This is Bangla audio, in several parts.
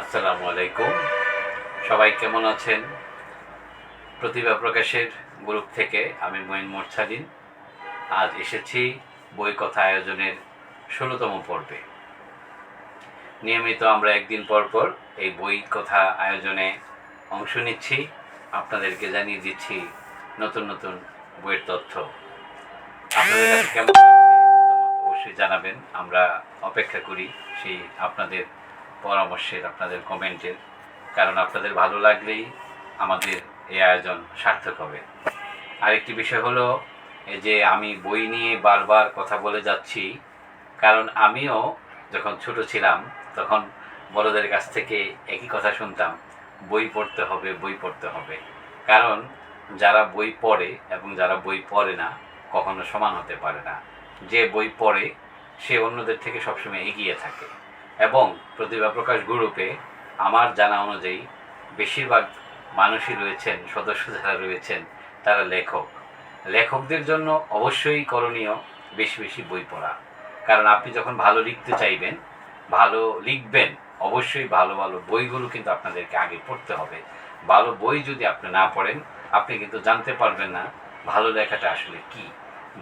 আসসালামু আলাইকুম। সবাই কেমন আছেন? প্রতিভা প্রকাশের গ্রুপ থেকে আমি মঈন মোরছাদিন আজ এসেছি বই কথা আয়োজনের ষোলোতম পর্বে। নিয়মিত আমরা একদিন পর পর এই বই কথা আয়োজনে অংশ নিচ্ছি। আপনাদেরকে জানিয়ে দিচ্ছি নতুন নতুন বইয়ের তথ্য। আপনাদের কাছে কেমন অবশ্যই জানাবেন। আমরা অপেক্ষা করি সেই আপনাদের পরামর্শের আপনাদের কমেন্টের কারণ আপনাদের ভালো লাগলেই আমাদের এই আয়োজন সার্থক হবে। আরেকটি বিষয় হলো, এই যে আমি বই নিয়ে বারবার কথা বলে যাচ্ছি, কারণ আমিও যখন ছোট ছিলাম, তখন বড়দের কাছ থেকে একই কথা শুনতাম, বই পড়তে হবে, বই পড়তে হবে। কারণ যারা বই পড়ে এবং যারা বই পড়ে না, কখনো সমান হতে পারে না। যে বই পড়ে, সে অন্যদের থেকে সবসময় এগিয়ে থাকে। এবং প্রতিভা প্রকাশ গ্রুপে আমার জানা অনুযায়ী বেশিরভাগ মানুষই রয়েছেন, সদস্য যারা রয়েছেন, তারা লেখক। লেখকদের জন্য অবশ্যই করণীয় বেশি বেশি বই পড়া। কারণ আপনি যখন ভালো লিখতে চাইবেন, ভালো লিখবেন, অবশ্যই ভালো ভালো বইগুলো কিন্তু আপনাদেরকে আগে পড়তে হবে। ভালো বই যদি আপনি না পড়েন, আপনি কিন্তু জানতে পারবেন না ভালো লেখাটা আসলে কি।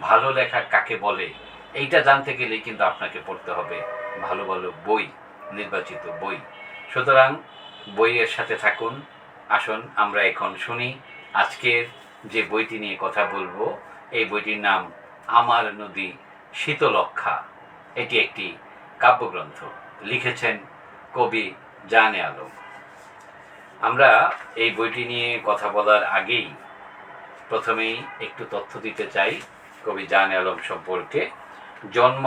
ভালো লেখা কাকে বলে? এইটা জানতে গেলেই কিন্তু আপনাকে পড়তে হবে। ভালো ভালো বই, নির্বাচিত বই। সুতরাং বইয়ের সাথে থাকুন। আসুন, আমরা এখন শুনি আজকের যে বইটি নিয়ে কথা বলব, এই বইটির নাম আমার নদী শীতলক্ষা এটি একটি কাব্যগ্রন্থ। লিখেছেন কবি জানে আলম। আমরা এই বইটি নিয়ে কথা বলার আগেই প্রথমেই একটু তথ্য দিতে চাই কবি জানে আলম সম্পর্কে। জন্ম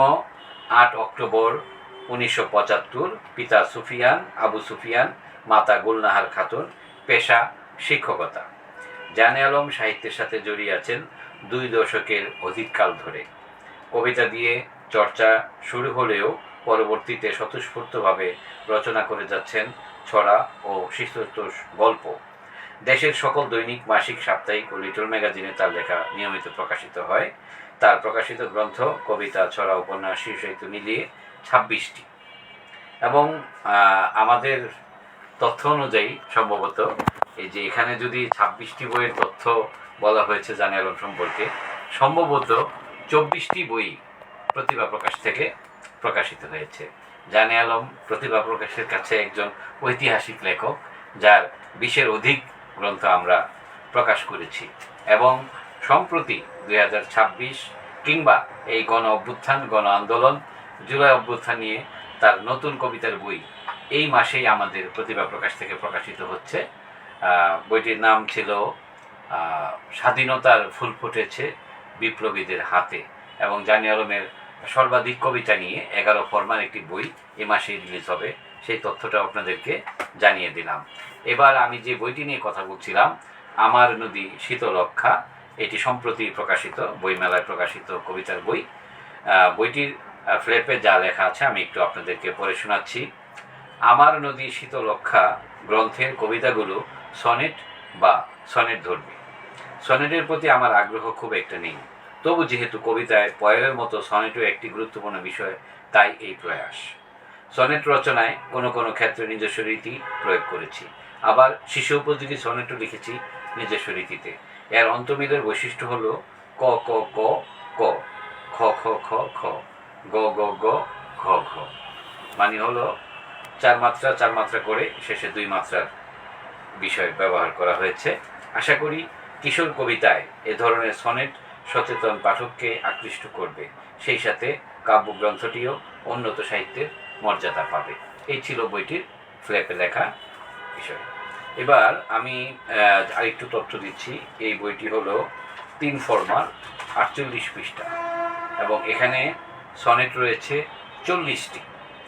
আট অক্টোবর উনিশশো পঁচাত্তর, পিতা সুফিয়ান, আবু সুফিয়ান, মাতা গুলনাহার খাতুন, পেশা শিক্ষকতা। জানে আলম সাহিত্যের সাথে জড়িয়ে আছেন দুই দশকের অধিককাল ধরে। কবিতা দিয়ে চর্চা শুরু হলেও পরবর্তীতে স্বতঃস্ফূর্তভাবে রচনা করে যাচ্ছেন ছড়া ও শিশুতোষ গল্প। দেশের সকল দৈনিক, মাসিক, সাপ্তাহিক ও লিটল ম্যাগাজিনে তার লেখা নিয়মিত প্রকাশিত হয়। তার প্রকাশিত গ্রন্থ, কবিতা, ছড়া, উপন্যাস শিশুসাহিত্য মিলিয়ে ছাব্বিশটি। এবং আমাদের তথ্য অনুযায়ী সম্ভবত এই যে এখানে যদি ছাব্বিশটি বইয়ের তথ্য বলা হয়েছে জানে আলম সম্পর্কে, সম্ভবত চব্বিশটি বই প্রতিভা প্রকাশ থেকে প্রকাশিত হয়েছে। জানে আলম প্রতিভা প্রকাশের কাছে একজন ঐতিহাসিক লেখক, যার বিশের অধিক গ্রন্থ আমরা প্রকাশ করেছি। এবং সম্প্রতি দুই হাজার ছাব্বিশ কিংবা এই গণ অভ্যুত্থান, গণ আন্দোলন জুলাই অভ্যুত্থান নিয়ে তার নতুন কবিতার বই এই মাসেই আমাদের প্রতিভা প্রকাশ থেকে প্রকাশিত হচ্ছে। বইটির নাম ছিল স্বাধীনতার ফুল ফুটেছে বিপ্লবীদের হাতে এবং জানি আলমের সর্বাধিক কবিতা নিয়ে এগারো ফরমার একটি বই এ মাসেই রিলিজ হবে। সেই তথ্যটা আপনাদেরকে জানিয়ে দিলাম। এবার আমি যে বইটি নিয়ে কথা বলছিলাম, আমার নদী শীতলক্ষা এটি সম্প্রতি প্রকাশিত, বইমেলায় প্রকাশিত কবিতার বই। বইটির ফ্লেপে যা লেখা আছে, আমি একটু আপনাদেরকে পড়ে শোনাচ্ছি। আমার নদী শীতলক্ষা গ্রন্থের কবিতাগুলো সনেট বা সনেট ধর্মী। সনেটের প্রতি আমার আগ্রহ খুব একটা নেই। তবু যেহেতু কবিতায় পয়েলের মতো সনেটও একটি গুরুত্বপূর্ণ বিষয়, তাই এই প্রয়াস। সনেট রচনায় কোনো কোনো ক্ষেত্রে নিজস্ব রীতি প্রয়োগ করেছি। আবার শিশু উপযোগী সনেটও লিখেছি নিজস্ব রীতিতে। এর অন্তমিলের বৈশিষ্ট্য হলো ক ক ক ক, খ খ খ খ। গ গ গ, ঘ ঘ। মানে হলো চার মাত্রা চার মাত্রা করে শেষে দুই মাত্রার বিষয় ব্যবহার করা হয়েছে। আশা করি কিশোর কবিতায় এ ধরনের সনেট সচেতন পাঠককে আকৃষ্ট করবে। সেই সাথে কাব্যগ্রন্থটিও উন্নত সাহিত্যের মর্যাদা পাবে। এই ছিল বইটির ফ্ল্যাপে লেখা বিষয়। এবার আমি আরেকটু তথ্য দিচ্ছি। এই বইটি হলো তিন ফরমার আটচল্লিশ পৃষ্ঠা এবং এখানে সনেট রয়েছে চল্লিশটি।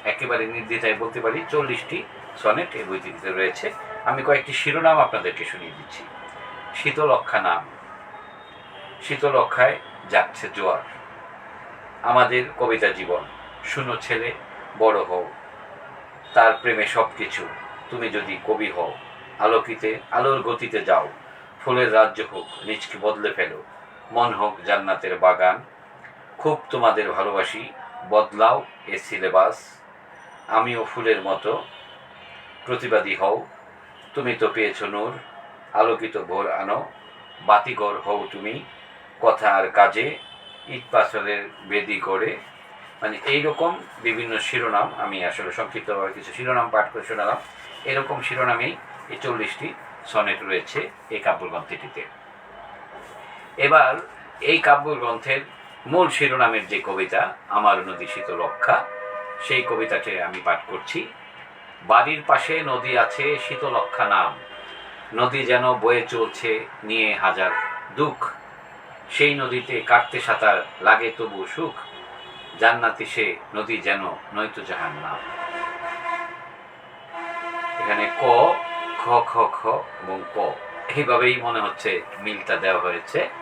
একেবারে নির্দ্বিধায় বলতে পারি চল্লিশটি সনেট এই বইটিতে রয়েছে। আমি কয়েকটি শিরোনাম আপনাদেরকে শুনিয়ে দিচ্ছি। শীতলক্ষা নাম। শীতলক্ষায় যাচ্ছে জোয়ার। আমাদের কবিতা জীবন। শুনো ছেলে, বড় হও। তার প্রেমে সব কিছু তুমি যদি কবি হও। আলোকিতে, আলোর গতিতে যাও। ফুলের রাজ্য হোক নিজকে বদলে ফেলো। মন হোক জান্নাতের বাগান। খুব তোমাদের ভালোবাসি। বদলাও এ সিলেবাস। আমিও ফুলের মতো প্রতিবাদী হও। তুমি তো পেয়েছ নূর, আলোকিত ভোর আনো। বাতিগর হও তুমি, কথা আর কাজে, ইট পাথরের বেদি করে মানে এইরকম বিভিন্ন শিরোনাম আমি আসলে সংক্ষিপ্তভাবে কিছু শিরোনাম পাঠ করে শোনালাম। এরকম শিরোনামেই এই চল্লিশটি সনেট রয়েছে এই কাব্যগ্রন্থটিতে। এবার এই কাব্যগ্রন্থের মূল শিরোনামের যে কবিতা, আমার নদী শীতলক্ষা সেই কবিতাটি আমি পাঠ করছি। বাড়ির পাশে নদী আছে শীতলক্ষা নাম। নদী যেন বয়ে চলছে নিয়ে হাজার দুঃখ। সেই নদীতে কাটতে সাঁতার লাগে তবু সুখ। জান্নাতি সে নদী যেন নয়তো জাহান নাম এখানে ক, খ খ খ এবং ক। এইভাবেই মনে হচ্ছে মিলটা দেওয়া হয়েছে।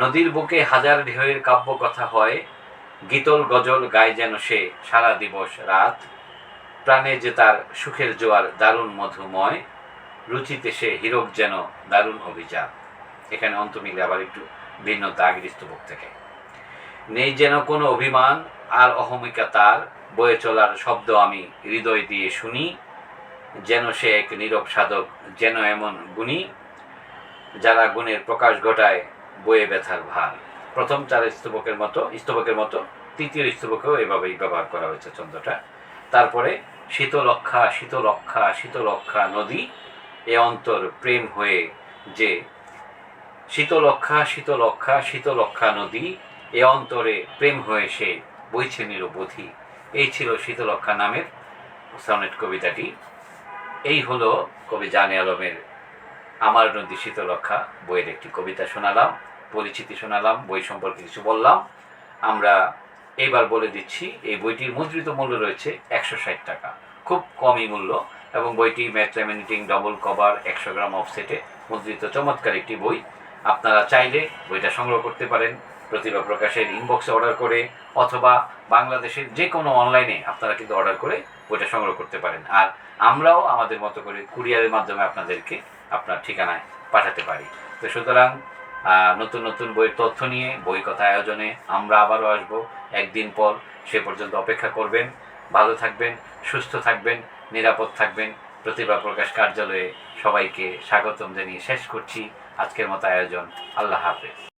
নদীর বুকে হাজার ঢেউয়ের কাব্য কথা হয়, গীতল গজল গায় যেন সে, সারা দিবস রাত। প্রাণে যে তার সুখের জোয়ার, দারুণ মধুময়, রুচিতে সে হীরক যেন, দারুণ অভিযান এখানে অন্ত মিলে আবার একটু ভিন্নতা আগের স্তবক থেকে। নেই যেন কোনো অভিমান, আর অহমিকা তার, বয়ে চলার শব্দ আমি হৃদয় দিয়ে শুনি, যেন সে এক নীরব সাধক, যেন এমন গুণী, যারা গুণের প্রকাশ ঘটায় বয়ে ব্যথার ভার। প্রথম চার স্তবকের মতো স্তবকের মতো, তৃতীয় স্তবকেও এভাবেই ব্যবহার করা হয়েছে ছন্দটা তারপরে শীতলক্ষা শীতলক্ষা শীতলক্ষা নদী, এ অন্তর প্রেম হয়ে যে শীতলক্ষা শীতলক্ষা শীতলক্ষা নদী, এ অন্তরে প্রেম হয়ে সে বইছে নিরবধি। এই ছিল শীতলক্ষা নামের সনেট কবিতাটি। এই হলো কবি জানে আলমের আমার নদী শীতলক্ষা বইয়ের একটি কবিতা শোনালাম, পরিচিতি শোনালাম, বই সম্পর্কে কিছু বললাম। আমরা এবার বলে দিচ্ছি, এই বইটির মুদ্রিত মূল্য রয়েছে একশো ষাট টাকা। খুব কমই মূল্য এবং বইটি ম্যাথ ডবল কভার, একশো গ্রাম অফসেটে মুদ্রিত চমৎকার একটি বই। আপনারা চাইলে বইটা সংগ্রহ করতে পারেন, প্রতিভা প্রকাশের ইনবক্সে অর্ডার করে অথবা বাংলাদেশের যে কোনো অনলাইনে আপনারা কিন্তু অর্ডার করে বইটা সংগ্রহ করতে পারেন। আর আমরাও আমাদের মতো করে কুরিয়ারের মাধ্যমে আপনাদেরকে আপনার ঠিকানায় পাঠাতে পারি। তো সুতরাং নতুন নতুন বইয়ের তথ্য নিয়ে বই কথা আয়োজনে আমরা আবারও আসব। একদিন পর সে পর্যন্ত অপেক্ষা করবেন। ভালো থাকবেন, সুস্থ থাকবেন, নিরাপদ থাকবেন। প্রতিভা প্রকাশ কার্যালয়ে সবাইকে স্বাগতম জানিয়ে শেষ করছি আজকের মতো আয়োজন। আল্লাহ হাফেজ।